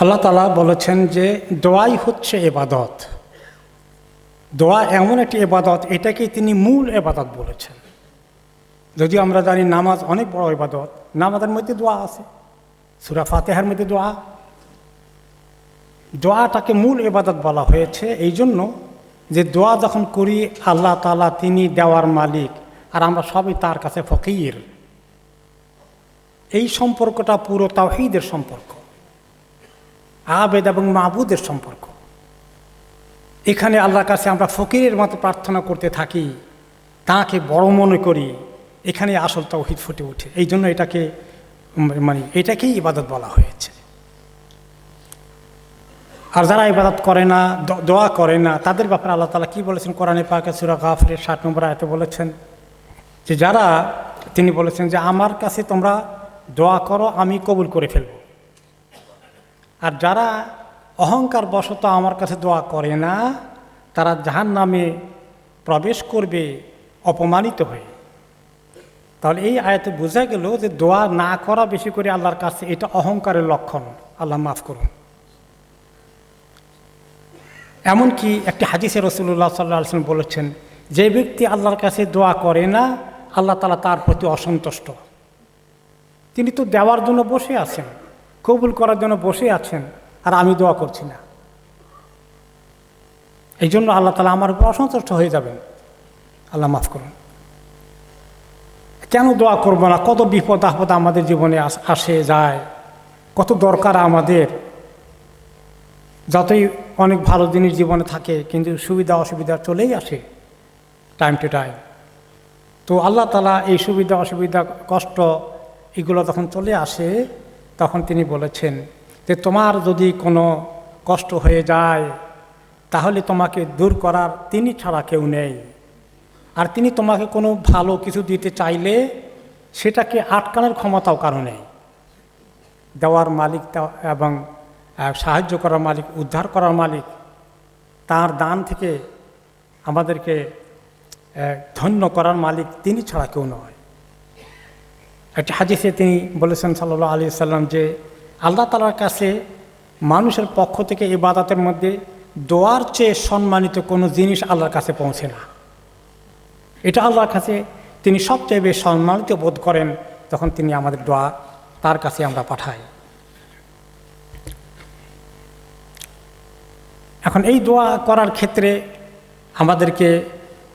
আল্লাহ তালা বলেছেন যে দোয়াই হচ্ছে এবাদত দোয়া এমন একটি এবাদত এটাকেই তিনি মূল এবাদত বলেছেন। যদিও আমরা জানি নামাজ অনেক বড় এবাদত নামাজের মধ্যে দোয়া আছে। সুরা ফাতেহার মধ্যে দোয়া। দোয়াটাকে মূল এবাদত বলা হয়েছে এই জন্য যে দোয়া যখন করি, আল্লাহ তালা তিনি দেওয়ার মালিক, আর আমরা সবই তার কাছে ফকির। এই সম্পর্কটা পুরো তাওহিদের সম্পর্ক। আবেদ এবং মাহবুদের সম্পর্ক। এখানে আল্লাহর কাছে আমরা ফকিরের মতো প্রার্থনা করতে থাকি, তাকে বড় মনে করি, এখানে আসল তৌহিদ ফুটে ওঠে। এই জন্য এটাকে মানে এটাকেই ইবাদত বলা হয়েছে। আর যারা ইবাদত করে না দোয়া করে না, তাদের ব্যাপারে আল্লাহ তালা কি বলেছেন? কোরআনে পাকে সুরা গাফরের ষাট নম্বর আয়তে বলেছেন যে, যারা, তিনি বলেছেন যে, আমার কাছে তোমরা দোয়া করো, আমি কবুল করে ফেলব। আর যারা অহংকার বশত আমার কাছে দোয়া করে না, তারা জাহান নামে প্রবেশ করবে অপমানিত হয়ে। তাহলে এই আয়াতে বোঝা গেল যে দোয়া না করা বেশি করে আল্লাহর কাছে এটা অহংকারের লক্ষণ। আল্লাহ মাফ করুন। এমনকি একটি হাদিসে রসুল্লাহ সাল্লাহ বলেছেন, যে ব্যক্তি আল্লাহর কাছে দোয়া করে না, আল্লাহ তালা তার প্রতি অসন্তুষ্ট। তিনি তো দেওয়ার জন্য বসে আছেন। কবুল করার জন্য বসে আছেন আর আমি দোয়া করছি না। এই জন্য আল্লাহ তালা আমার উপর অসন্তুষ্ট হয়ে যাবেন। আল্লাহ মাফ করুন। কেন দোয়া করব না? কত বিপদ আপদ আমাদের জীবনে আসে যায়। কত দরকার আমাদের। যতই অনেক ভালো জিনিস জীবনে থাকে, কিন্তু সুবিধা অসুবিধা চলেই আসে টাইম টু টাইম তো আল্লাহ তালা এই সুবিধা অসুবিধা, কষ্ট, এগুলো যখন চলে আসে তখন তিনি বলেছেন যে, তোমার যদি কোনো কষ্ট হয়ে যায়, তাহলে তোমাকে দূর করার তিনি ছাড়া কেউ নেই। আর তিনি তোমাকে কোনো ভালো কিছু দিতে চাইলে সেটাকে আটকানোর ক্ষমতাও কারও নেই। দেওয়ার মালিক এবং সাহায্য করার মালিক, উদ্ধার করার মালিক তার দান থেকে আমাদেরকে ধন্য করার মালিক তিনি ছাড়া কেউ নয়। একটি হাদিসে তিনি বলেছেন সাল্লাহ আলী সাল্লাম যে আল্লাহ তালার কাছে মানুষের পক্ষ থেকে ইবাদতের মধ্যে দোয়ার চেয়ে সম্মানিত কোনো জিনিস আল্লাহর কাছে পৌঁছে না। এটা আল্লাহর কাছে তিনি সবচেয়ে বেশি সম্মানিত বোধ করেন তখন তিনি আমাদের দোয়া তার কাছে আমরা পাঠাই। এখন এই দোয়া করার ক্ষেত্রে আমাদেরকে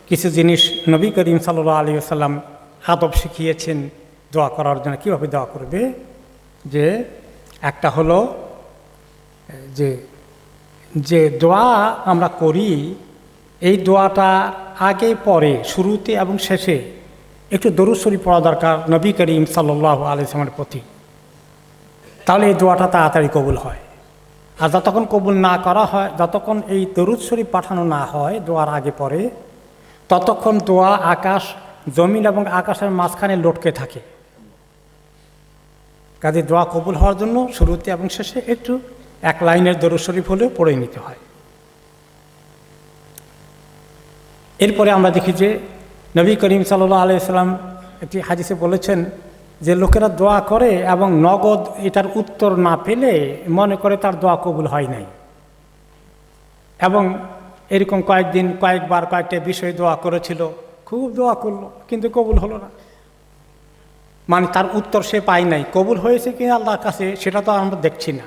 কিছু জিনিস নবী করিম সাল্লাহ আলী সাল্লাম আদব শিখিয়েছেন। দোয়া করার জন্য কীভাবে দোয়া করবে? যে একটা হলো, যে যে দোয়া আমরা করি, এই দোয়াটা আগে, পরে, শুরুতে এবং শেষে একটু দরুশ্বরী পড়া দরকার নবী করিম সাল্লাহ আলিয়ামের প্রতি। তাহলে এই দোয়াটা তাড়াতাড়ি কবুল হয়। আর যতক্ষণ কবুল না করা হয়, যতক্ষণ এই দরুদ শরীফ পাঠানো না হয়, দোয়ার আগে, পরে, ততক্ষণ দোয়া আকাশ জমিন এবং আকাশের মাঝখানে লটকে থাকে। কাজে দোয়া কবুল হওয়ার জন্য শুরুতে এবং শেষে একটু এক লাইনের দরুদ শরীফ হলেও পড়ে নিতে হয়। এরপরে আমরা দেখি যে নবী করিম সাল্লাহ আলাইসাল্লাম একটি হাদিসে বলেছেন যে লোকেরা দোয়া করে এবং নগদ এটার উত্তর না পেলে মনে করে তার দোয়া কবুল হয় নাই। এবং এরকম কয়েকদিন, কয়েকবার কয়েকটা বিষয়ে দোয়া করেছিল, খুব দোয়া করল, কিন্তু কবুল হলো না। মানে তার উত্তর সে পায় নাই। কবুল হয়েছে কি আল্লাহর কাছে, সেটা তো আমরা দেখছি না।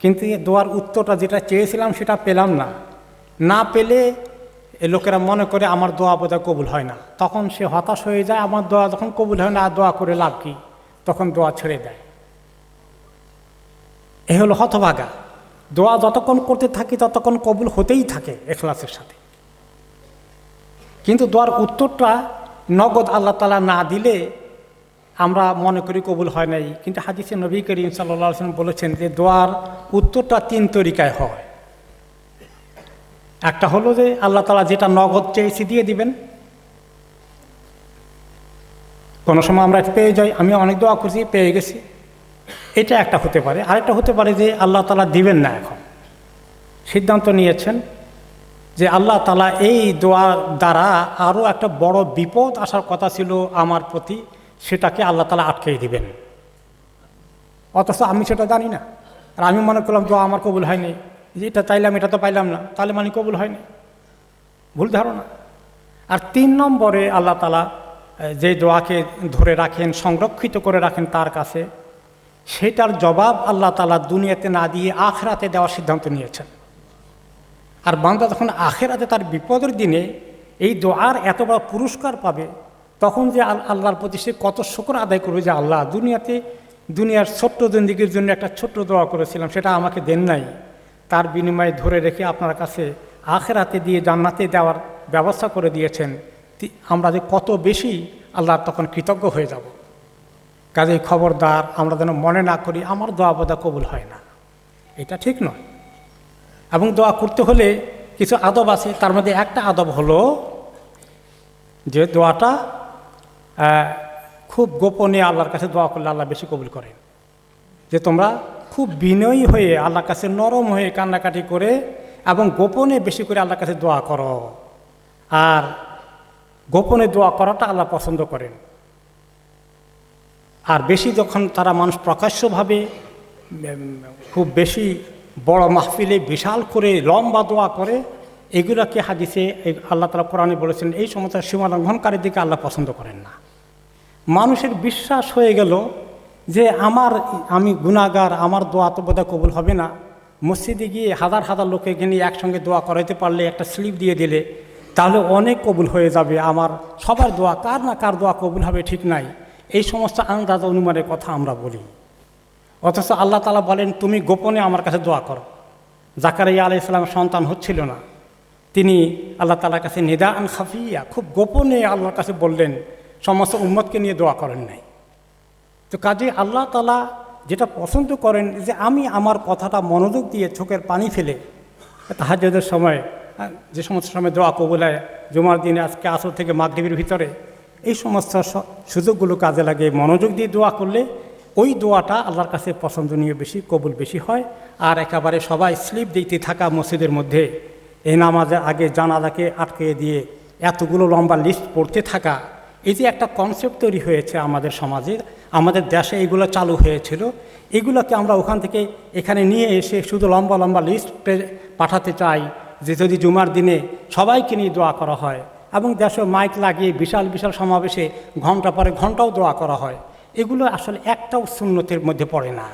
কিন্তু দোয়ার উত্তরটা যেটা চেয়েছিলাম, সেটা পেলাম না। না পেলে লোকেরা মনে করে আমার দোয়া বোধহয় কবুল হয় না। তখন সে হতাশ হয়ে যায়, আমার দোয়া যখন কবুল হয় না, আর দোয়া করে লাভ কি? তখন দোয়া ছেড়ে দেয়। এ হলো হতভাগা। দোয়া যতক্ষণ করতে থাকি, ততক্ষণ কবুল হতেই থাকে এখলাসের সাথে। কিন্তু দোয়ার উত্তরটা নগদ আল্লাহ তালা না দিলে আমরা মনে করি কবুল হয় নাই। কিন্তু হাদিসে নবী করিম সাল্লাহ সাল্লাম বলেছেন যে দোয়ার উত্তরটা তিন তরিকায় হয়। একটা হলো যে আল্লাহ তালা যেটা নগদ চেয়েছি দিয়ে দিবেন। কোনো সময় আমরা পেয়ে যাই, আমি অনেক দোয়া করছি, পেয়ে গেছি। এটা একটা হতে পারে। আরেকটা হতে পারে যে আল্লাহ তালা দিবেন না এখন। সিদ্ধান্ত নিয়েছেন যে আল্লাহ তালা এই দোয়া দ্বারা আরও একটা বড় বিপদ আসার কথা ছিল আমার প্রতি। সেটাকে আল্লাহ তালা আটকে দিবেন। অথচ আমি সেটা জানি না। আর আমি মনে করলাম দোয়া আমার কবুল হয়নি। যে এটা চাইলাম, এটা তো পাইলাম না। তাহলে মানে কবুল হয়নি। ভুল ধারণা। আর তিন নম্বরে আল্লাহ তালা যে দোয়াকে ধরে রাখেন, সংরক্ষিত করে রাখেন তার কাছে, সেটার জবাব আল্লাহ তালা দুনিয়াতে না দিয়ে আখরাতে দেওয়ার সিদ্ধান্ত নিয়েছেন। আর বান্দা যখন আখেরাতে তার বিপদের দিনে এই দোয়ার এত বড় পুরস্কার পাবে তখন যে আল- আল্লাহর প্রতি সে কত শুকর আদায় করবে যে আল্লাহ, দুনিয়াতে দুনিয়ার ছোট্ট জিন্দিগির জন্য একটা ছোট্ট দোয়া করেছিলাম, সেটা আমাকে দেন নাই। তার বিনিময়ে ধরে রেখে আপনার কাছে আখেরাতে দিয়ে জান্নাতে দেওয়ার ব্যবস্থা করে দিয়েছেন। আমরা যে কত বেশি আল্লাহর তখন কৃতজ্ঞ হয়ে যাব। কাজেই খবরদার, আমরা যেন মনে না করি আমার দোয়া বোধা কবুল হয় না। এটা ঠিক নয়। এবং দোয়া করতে হলে কিছু আদব আছে। তার মধ্যে একটা আদব হলো যে দোয়াটা খুব গোপনে আল্লাহর কাছে দোয়া করলে আল্লাহ বেশি কবুল করেন। যে তোমরা খুব বিনয়ী হয়ে আল্লাহর কাছে নরম হয়ে কান্নাকাটি করে এবং গোপনে বেশি করে আল্লাহর কাছে দোয়া করো। আর গোপনে দোয়া করাটা আল্লাহ পছন্দ করেন। আর বেশি যখন তারা মানুষ প্রকাশ্যভাবে খুব বেশি বড় মাহফিলে বিশাল করে লম্বা দোয়া করে, এগুলোকে হাদিসে আল্লাহ তালা কোরআনে বলেছেন, এই সমস্ত সীমা লঙ্ঘনকারীর দিকে আল্লাহ পছন্দ করেন না। মানুষের বিশ্বাস হয়ে গেল যে আমার, আমি গুণাগার, আমার দোয়া তো বোধহয় কবুল হবে না। মসজিদে গিয়ে হাজার হাজার লোকে নিয়ে একসঙ্গে দোয়া করাইতে পারলে, একটা স্লিপ দিয়ে দিলে, তাহলে অনেক কবুল হয়ে যাবে আমার। সবার দোয়া, কার না কার দোয়া কবুল হবে ঠিক নাই। এই সমস্ত আন্দাজ অনুমানের কথা আমরা বলি। অথচ আল্লাহ তালা বলেন, তুমি গোপনে আমার কাছে দোয়া করো। জাকারিয়া আলাই ইসলামের সন্তান হচ্ছিল না। তিনি আল্লাহ তালার কাছে নিদা আন খাফিয়া, খুব গোপনে আল্লাহর কাছে বললেন সমস্ত উম্মতকে নিয়ে দোয়া করেন নাই। তো কাজে আল্লাহ তালা যেটা পছন্দ করেন যে আমি আমার কথাটা মনোযোগ দিয়ে চোখের পানি ফেলে তাহাজের সময় যে সমস্ত সময় দোয়া কবুলায় জুমার দিনে, আজকে আসর থেকে মাগরীবের ভিতরে, এই সমস্ত সুযোগগুলো কাজে লাগে। মনোযোগ দিয়ে দোয়া করলে ওই দোয়াটা আল্লাহর কাছে পছন্দনীয় বেশি, কবুল বেশি হয়। আর একেবারে সবাই স্লিপ দিতে থাকা মসজিদের মধ্যে, এই নামাজের আগে জানাজাকে আটকে দিয়ে এতগুলো লম্বা লিস্ট পড়তে থাকা এই যে একটা কনসেপ্ট তৈরি হয়েছে আমাদের সমাজে, আমাদের দেশে এগুলো চালু হয়েছিল, এগুলোকে আমরা ওখান থেকে এখানে নিয়ে এসে শুধু লম্বা লম্বা লিস্ট পাঠাতে চাই যে যদি জুমার দিনে সবাইকে নিয়ে দোয়া করা হয় এবং দেশে মাইক লাগিয়ে বিশাল বিশাল সমাবেশে ঘণ্টা পরে ঘন্টাও দোয়া করা হয়, এগুলো আসলে একটাও সুন্নতের মধ্যে পড়ে না।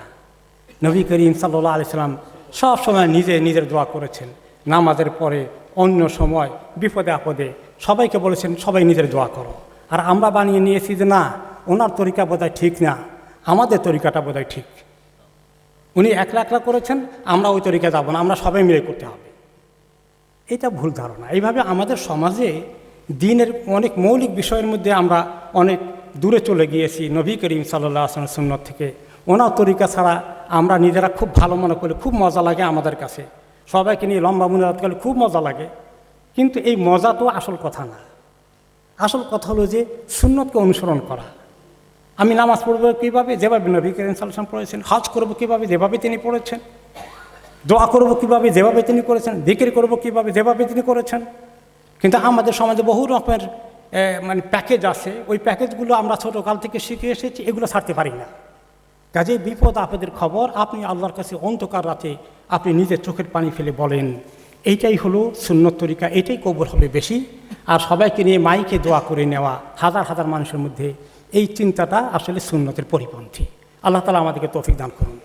নবী করিম সাল্লাহ আলিয়াল্লাম সব সময় নিজে, নিজের দোয়া করেছেন। নামাজের পরে অন্য সময়, বিপদে আপদে সবাইকে বলেছেন, সবাই নিজের দোয়া করো। আর আমরা বানিয়ে নিয়েছি যে না, ওনার তরিকা বোধহয় ঠিক না, আমাদের তরিকাটা বোধহয় ঠিক। উনি একলা একলা করেছেন, আমরা ওই তরিকা যাব না, আমরা সবাই মিলে করতে হবে। এটা ভুল ধারণা। এইভাবে আমাদের সমাজে দিনের অনেক মৌলিক বিষয়ের মধ্যে আমরা অনেক দূরে চলে গিয়েছি। নবী করিম সাল্লাহ আসলামের সুন্নত থেকে। ওনার তরিকা ছাড়া আমরা নিজেরা খুব ভালো মনে করি, খুব মজা লাগে আমাদের কাছে। সবাইকে নিয়ে লম্বা মুনাজাত করলে খুব মজা লাগে। কিন্তু এই মজা তো আসল কথা না। আসল কথা হলো যে সুন্নতকে অনুসরণ করা। আমি নামাজ পড়ব কীভাবে? যেভাবে নবী করিম সাল্লাম পড়েছেন, হজ করব কীভাবে? যেভাবে তিনি পড়েছেন। দোয়া করব কীভাবে? যেভাবে তিনি করেছেন। বিক্রি করব কীভাবে? যেভাবে তিনি করেছেন। কিন্তু আমাদের সমাজে বহু রকমের মানে প্যাকেজ আছে। ওই প্যাকেজগুলো আমরা ছোটোকাল থেকে শিখে এসেছি, এগুলো ছাড়তে পারি না। কাজে বিপদ আপদের খবর, আপনি আল্লাহর কাছে অন্ধকার রাতে আপনি নিজের চোখের পানি ফেলে বলেন, এইটাই হলো সুন্নত তরিকা, এটাই কবর হবে বেশি। আর সবাইকে নিয়ে মাইকে দোয়া করে নেওয়া হাজার হাজার মানুষের মধ্যে এই চিন্তাটা আসলে সুন্নতের পরিপন্থী। আল্লাহ তালা আমাদেরকে তৌফিক দান করুন।